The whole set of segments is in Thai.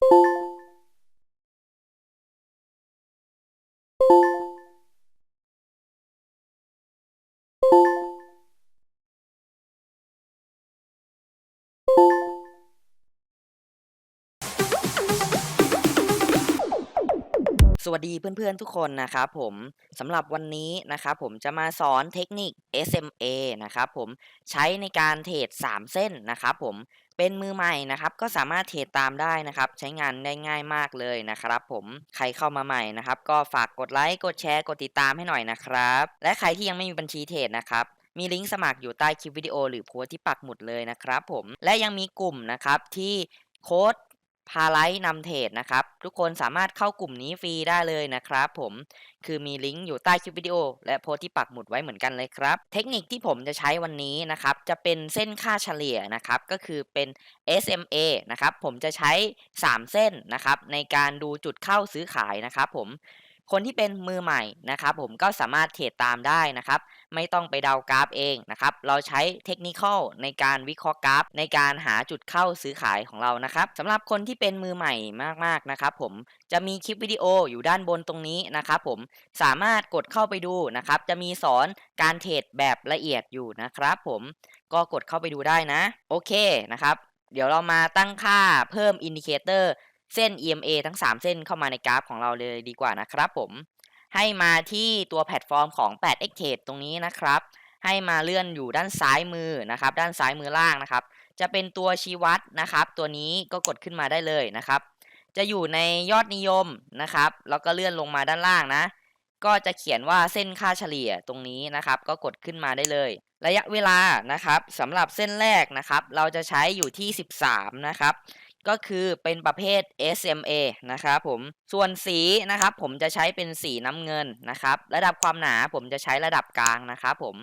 สวัสดีเพื่อนๆทุกคนนะครับผมสำหรับวันนี้นะครับผมจะมาสอนเทคนิค SMA นะครับผมใช้ในการเทรด3 เส้นนะครับผม เป็นมือใหม่นะครับ ก็สามารถเทรดตามได้นะครับ ใช้งานได้ง่ายมากเลยนะครับ ผมใครเข้ามาใหม่นะครับ ก็ฝากกดไลค์กดแชร์กดติดตามให้หน่อยนะครับ และใครที่ยังไม่มีบัญชีเทรดนะครับมีลิงก์สมัครอยู่ใต้คลิปวิดีโอหรือโพสที่ปักหมุดเลยนะครับผมและยังมีกลุ่มนะครับที่โค้ด พาไลท์นำเทรดนะครับ ทุกคนสามารถเข้ากลุ่มนี้ฟรีได้เลยนะครับผมคือมีลิงก์อยู่ใต้คลิปวิดีโอ และโพสที่ปักหมุดไว้เหมือนกันเลยครับ เทคนิคที่ผมจะใช้วันนี้นะครับ จะเป็นเส้นค่าเฉลี่ยนะครับ ก็คือเป็น SMA นะครับ ผมจะใช้ 3 เส้นนะครับ ในการดูจุดเข้าซื้อขายนะครับผม คนที่เป็นมือใหม่นะครับผมก็สามารถเทรดตามได้นะครับไม่ต้องไปเดากราฟเองนะครับเราใช้เทคนิคในการวิเคราะห์กราฟ ในการหาจุดเข้าซื้อขายของเรานะครับสำหรับคนที่เป็นมือใหม่มากๆนะครับผมจะมีคลิปวิดีโออยู่ด้านบนตรงนี้นะครับผมสามารถกดเข้าไปดูนะครับจะมีสอนการเทรดแบบละเอียดอยู่นะครับผมก็กดเข้าไปดูได้นะ โอเคนะครับเดี๋ยวเรามาตั้งค่าเพิ่มอินดิเคเตอร์ เส้น EMA ทั้ง 3 เส้นเข้ามาในกราฟของเราเลยดีกว่านะครับผม ให้มาที่ตัวแพลตฟอร์มของ 8x Trade ตรงนี้นะครับ ให้มาเลื่อนอยู่ด้านซ้ายมือนะครับ ด้านซ้ายมือล่างนะครับ จะเป็นตัวชี้วัดนะครับ ตัวนี้ก็กดขึ้นมาได้เลยนะครับ จะอยู่ในยอดนิยมนะครับ แล้วก็เลื่อนลงมาด้านล่างนะ ก็จะเขียนว่าเส้นค่าเฉลี่ยตรงนี้นะครับ ก็กดขึ้นมาได้เลย ระยะเวลานะครับสำหรับเส้นแรกนะครับ เราจะใช้อยู่ที่ 13 นะครับ ก็คือเป็นประเภท SMA นะครับผม ส่วนสีนะครับผมจะใช้เป็นสีน้ำเงินนะครับ ระดับความหนาผมจะใช้ระดับกลางนะครับผม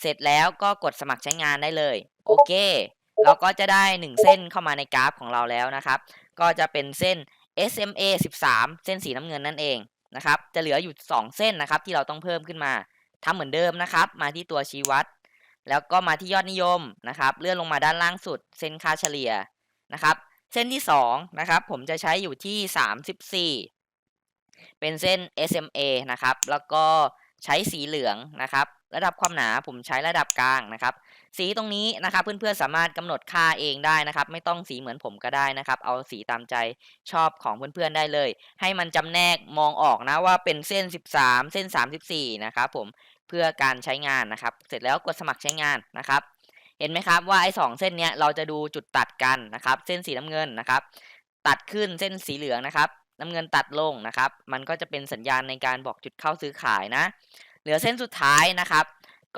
เสร็จแล้วก็กดสมัครใช้งานได้เลย โอเค เราก็จะได้ 1 เส้นเข้ามาในกราฟของเราแล้วนะครับ ก็จะเป็นเส้น SMA 13 เส้นสีน้ำเงินนั่นเองนะครับ จะเหลืออยู่ 2 เส้นนะครับที่เราต้องเพิ่มขึ้นมาทำเหมือนเดิมนะครับ มาที่ตัวชี้วัด แล้วก็มาที่ยอดนิยมนะครับ เลื่อนลงมาด้านล่างสุด เส้นค่าเฉลี่ยนะครับ เส้นที่2นะครับผมจะใช้อยู่ที่ 34 เป็นเส้น SMA นะครับ แล้วก็ใช้สีเหลืองนะครับ ระดับความหนาผมใช้ระดับกลางนะครับ สีตรงนี้นะครับ เพื่อนๆสามารถกำหนดค่าเองได้นะครับ ไม่ต้องสีเหมือนผมก็ได้นะครับ เอาสีตามใจชอบของเพื่อนๆได้เลย ให้มันจำแนกมองออกนะว่าเป็นเส้น 13 เส้น 34 นะครับผมเพื่อการใช้งานนะครับ เสร็จแล้วกดสมัครใช้งานนะครับ เห็นไหมครับว่าไอ้สเส้นเนี้ยเราจะดูจุดตัดกันนะครับ เส้นสีน้ำเงินนะครับ ตัดขึ้นเส้นสีเหลืองนะครับ น้ำเงินตัดลงนะครับ มันก็จะเป็นสัญญาณในการบอกจุดเข้าซื้อขายนะ เหลือเส้นสุดท้ายนะครับ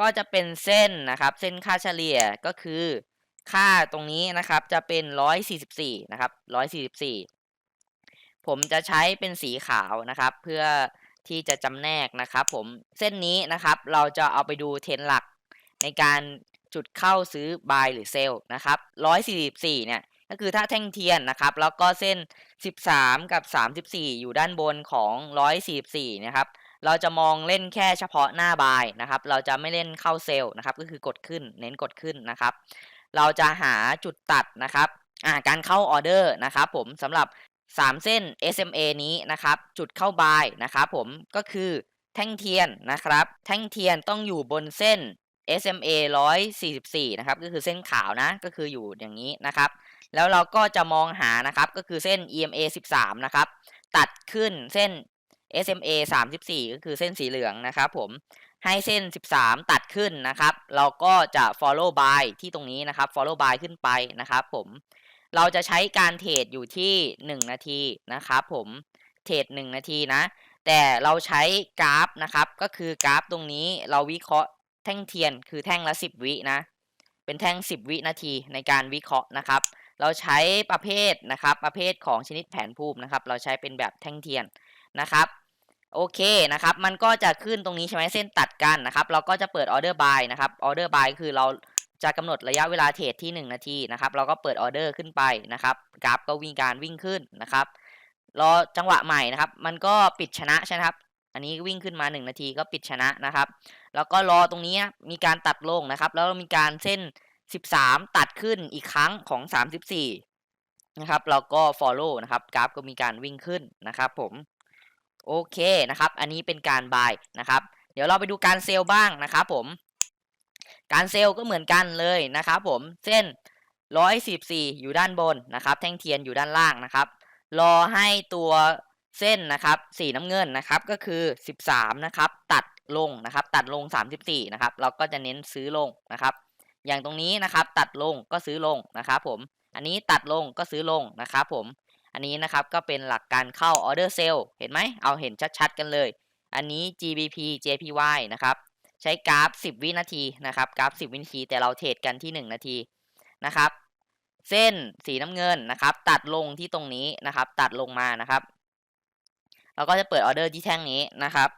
ก็จะเป็นเส้นนะครับ เส้นค่าเฉลี่ยก็คือ ค่าตรงนี้นะครับจะเป็น 144นะครับ144 ผมจะใช้เป็นสีขาวนะครับ เพื่อที่จะจำแนกนะครับ ผมเส้นนี้นะครับ เราจะเอาไปดูเทรนหลักในการ จุดเข้าซื้อ buy หรือ sell นะครับ144เนี่ยก็คือถ้าแท่งเทียนนะครับแล้วก็เส้น 13 กับ 34 อยู่ด้านบนของ 144นะครับเราจะมองเล่นแค่เฉพาะหน้า buy นะครับ เราจะไม่เล่นเข้าเซลล์นะครับ ก็คือกดขึ้นเน้นกดขึ้นนะครับ เราจะหาจุดตัดนะครับการเข้าออเดอร์นะครับ ผมสำหรับ 3 เส้น SMA นี้นะครับ จุดเข้า buy นะครับ ผมก็คือแท่งเทียนนะครับ แท่งเทียนต้องอยู่บนเส้น SMA 144 นะครับ ก็คือเส้นขาวนะ ก็คืออยู่อย่างนี้นะครับ แล้วเราก็จะมองหานะครับ ก็คือเส้น EMA 13 นะครับ ตัดขึ้นเส้น SMA 34 ก็คือเส้นสีเหลืองนะครับผม ให้เส้น 13 ตัดขึ้นนะครับ เราก็จะ follow by ที่ตรงนี้นะครับ follow by ขึ้นไปนะครับผม เราจะใช้การเทรดอยู่ที่ 1 นาทีนะครับผม เทรด1นาทีนะ แต่เราใช้กราฟนะครับ ก็คือกราฟตรงนี้เราวิเคราะห์ แท่งเทียนคือแท่งละ10วินะ เป็นแท่ง10วินาทีในการวิเคราะห์นะครับ เราใช้ประเภทนะครับ ประเภทของชนิดแผนภูมินะครับ เราใช้เป็นแบบแท่งเทียนนะครับ โอเคนะครับ มันก็จะขึ้นตรงนี้ใช่ไหมเส้นตัดกันนะครับ เราก็จะเปิดออเดอร์บายนะครับ ออเดอร์บายคือเราจะกำหนดระยะเวลาเทรดที่ 1 นาทีนะครับ เราก็เปิดออเดอร์ขึ้นไปนะครับ กราฟก็วิ่งการวิ่งขึ้นนะครับ รอจังหวะใหม่นะครับ มันก็ปิดชนะใช่ไหมครับ อันนี้วิ่งขึ้นมา 1 นาทีก็ปิดชนะนะครับ แล้วก็รอตรงนี้มีการตัดลงนะครับ แล้วมีการเส้น 13 ตัดขึ้นอีกครั้งของ 34 นะครับเราก็ follow นะครับกราฟก็มีการวิ่งขึ้นนะครับผมโอเคนะครับ อันนี้เป็นการ buy นะครับ เดี๋ยวเราไปดูการเซลล์บ้างนะครับผม การเซลล์ก็เหมือนกันเลยนะครับผมเส้น 114 อยู่ด้านบนนะครับ แท่งเทียนอยู่ด้านล่างนะครับ รอให้ตัว เส้นนะครับสีน้ำเงินนะครับก็คือ 13นะครับตัดลงนะครับตัดลง 34นะครับเราก็จะเน้นซื้อลงนะครับอย่างตรงนี้นะครับตัดลงก็ซื้อลงนะครับผมอันนี้ตัดลงก็ซื้อลงนะครับผมอันนี้นะครับก็เป็นหลักการเข้า order sell เห็นไหมเอาเห็นชัดๆกันเลย อันนี้ GBP JPY นะครับใช้กราฟ 10 วินาทีนะครับกราฟ 10 วินาที แต่เราเทรดกันที่ 1 นาทีนะครับเส้นสีน้ำเงินนะครับตัดลงที่ตรงนี้นะครับตัดลงมานะครับ เราก็จะเปิดออเดอร์ที่แท่งนี้นะครับ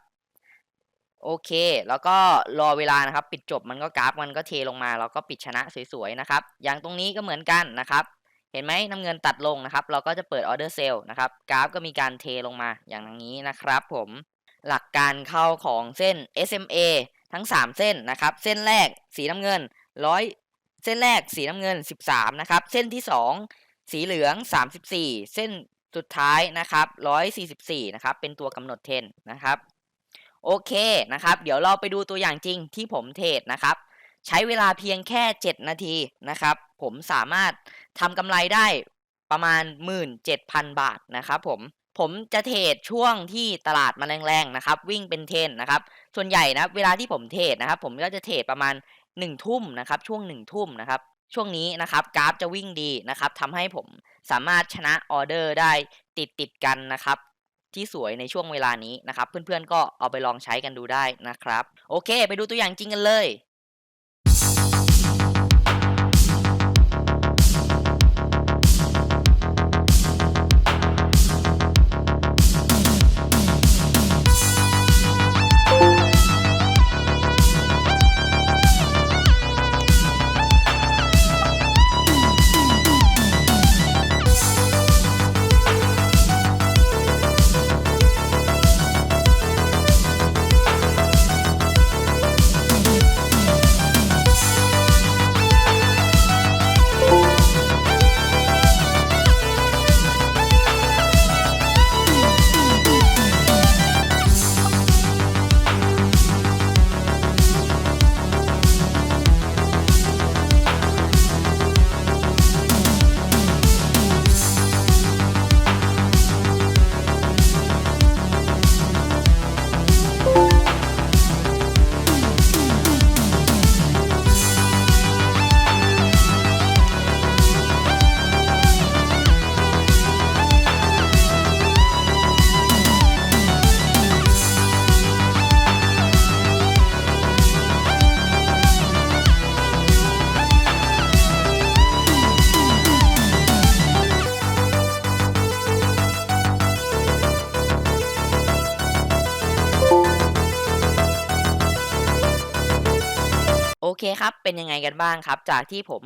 โอเค แล้วก็รอเวลานะครับ ปิดจบมันก็กราฟมันก็เทลงมาเราก็ปิดชนะสวยๆนะครับ อย่างตรงนี้ก็เหมือนกันนะครับ เห็นไหมน้ำเงินตัดลงนะครับ เราก็จะเปิดออเดอร์เซลนะครับ กราฟก็มีการเทลงมาอย่างนี้นะครับ ผมหลักการเข้าของเส้น SMA ทั้ง 3 เส้นนะครับ เส้นแรกสีน้ำเงินร้อยเส้นแรกสีน้ำเงิน 13 นะครับ เส้นที่ 2 สีเหลือง 34 เส้น สุดท้ายนะครับ144นะครับ เป็นตัวกำหนดเทรนนะครับ โอเคนะครับ เดี๋ยวเราไปดูตัวอย่างจริงที่ผมเทรดนะครับ ใช้เวลาเพียงแค่ 7 นาทีนะครับ ผมสามารถทำกำไรได้ประมาณ 17,000 บาทนะครับผม ผมจะเทรดช่วงที่ตลาดมาแรงๆนะครับ วิ่งเป็นเทนนะครับ ส่วนใหญ่นะเวลาที่ผมเทรดนะครับ ผมก็จะเทรดประมาณ1ทุ่มนะครับ ช่วง1ทุ่มนะครับ ช่วงนี้นะครับกราฟจะวิ่งดีนะครับทำให้ผมสามารถชนะออเดอร์ได้ติดติดกันนะครับ ที่สวยในช่วงเวลานี้นะครับ เพื่อนๆก็เอาไปลองใช้กันดูได้นะครับ โอเค ไปดูตัวอย่างจริงกันเลย โอเคครับ เป็นยังไงกันบ้างครับ จากที่ผม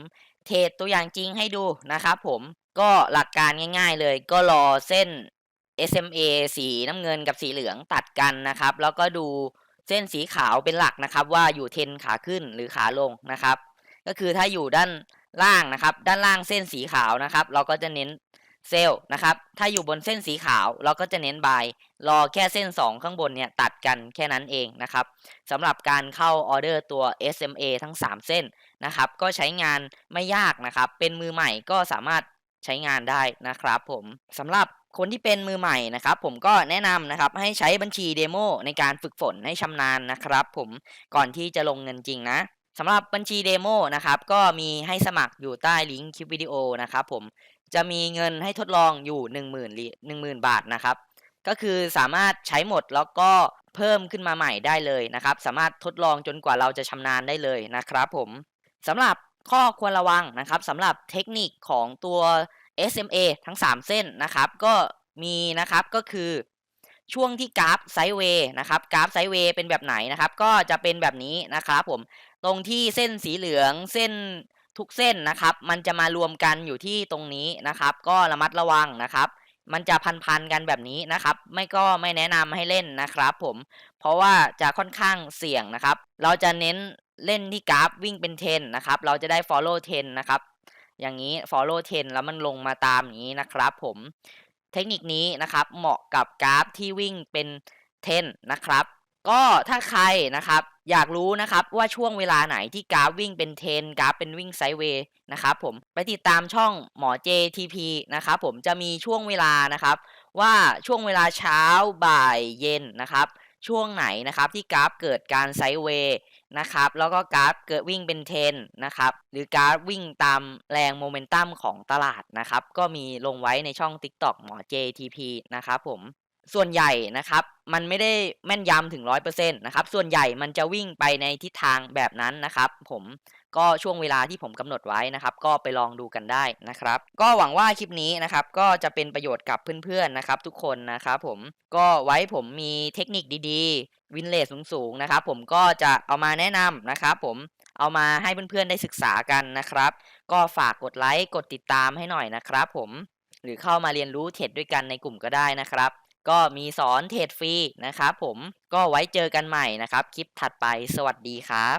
เทรดตัวอย่างจริงให้ดูนะครับผมก็หลักการง่าย ๆ เลย ก็รอเส้น SMA สีน้ำเงินกับสีเหลืองตัดกันนะครับ แล้วก็ดูเส้นสีขาวเป็นหลักนะครับ ว่าอยู่เทนขาขึ้นหรือขาลงนะครับ ก็คือถ้าอยู่ด้านล่างนะครับ ด้านล่างเส้นสีขาวนะครับ เราก็จะเน้น เซลล์นะครับ ถ้าอยู่บนเส้นสีขาวเราก็จะเน้นบายรอแค่เส้น 2 ข้างบนเนี่ยตัดกันแค่นั้นเองนะครับสำหรับการเข้าออเดอร์ตัว SMA ทั้ง 3 เส้นนะครับ ก็ใช้งานไม่ยากนะครับ เป็นมือใหม่ก็สามารถใช้งานได้นะครับผมสำหรับคนที่เป็นมือใหม่นะครับ ผมก็แนะนำนะครับให้ใช้บัญชีเดโมในการฝึกฝนให้ชำนาญนะครับ ผมก่อนที่จะลงเงินจริงนะสำหรับบัญชีเดโมนะครับก็มีให้สมัครอยู่ใต้ลิงก์คลิปวิดีโอนะครับผม จะมีเงินให้ทดลองอยู่ 1 0,000เหรียญ10,000 บาทนะครับ ก็คือสามารถใช้หมดแล้วก็เพิ่มขึ้นมาใหม่ได้เลยนะครับ สามารถทดลองจนกว่าเราจะชำนาญได้เลยนะครับผมสำหรับข้อควรระวังนะครับสำหรับเทคนิคของตัว SMA ทั้ง 3 เส้นนะครับ ก็มีนะครับก็คือช่วงที่กราฟไซด์เวย์นะครับกราฟไซด์เวย์เป็นแบบไหนนะครับ ก็จะเป็นแบบนี้นะครับผมตรงที่เส้นสีเหลืองเส้น ทุกเส้นนะครับ มันจะมารวมกันอยู่ที่ตรงนี้นะครับ ก็ระมัดระวังนะครับ มันจะพันๆกันแบบนี้นะครับ ไม่ก็ไม่แนะนำให้เล่นนะครับ ผม เพราะว่าจะค่อนข้างเสี่ยงนะครับ เราจะเน้นเล่นที่กราฟวิ่งเป็นเทนนะครับ เราจะได้ follow 10 นะครับ อย่างนี้ follow trend แล้วมันลงมาตามอย่างนี้นะครับ ผม เทคนิคนี้นะครับ เหมาะกับกราฟที่วิ่งเป็นเทนนะครับ ก็ถ้าใครนะครับ อยากรู้นะครับว่าช่วงเวลาไหนที่กราฟวิ่งเป็นเทนกราฟเป็นวิ่งไซด์เวย์นะครับผมไปติดตามช่องหมอ JTP นะครับผมจะมีช่วงเวลานะครับ ว่าช่วงเวลาเช้าบ่ายเย็นนะครับ ช่วงไหนนะครับที่กราฟเกิดการไซด์เวย์นะครับแล้วก็กราฟเกิดวิ่งเป็นเทนนะครับหรือกราฟวิ่งตามแรงโมเมนตัมของตลาดนะครับก็มีลงไว้ในช่อง TikTok หมอ JTP นะครับผม ส่วนใหญ่นะครับ มันไม่ได้แม่นยำถึง 100%นะครับ ส่วนใหญ่มันจะวิ่งไปในทิศทางแบบนั้นนะครับ ผมก็ช่วงเวลาที่ผมกำหนดไว้นะครับ ก็ไปลองดูกันได้นะครับ ก็หวังว่าคลิปนี้นะครับ ก็จะเป็นประโยชน์กับเพื่อนๆนะครับ ทุกคนนะครับผมก็ไว้ผมมีเทคนิคดีๆ วินเลสสูงๆนะครับ ผมก็จะเอามาแนะนำนะครับ ผมเอามาให้เพื่อนๆได้ศึกษากันนะครับ ก็ฝากกดไลค์กดติดตามให้หน่อยนะครับ ผมหรือเข้ามาเรียนรู้เทรดด้วยกันในกลุ่มก็ได้นะครับ ก็มีสอนเทรดฟรีนะครับผมก็ไว้เจอกันใหม่นะครับ คลิปถัดไปสวัสดีครับ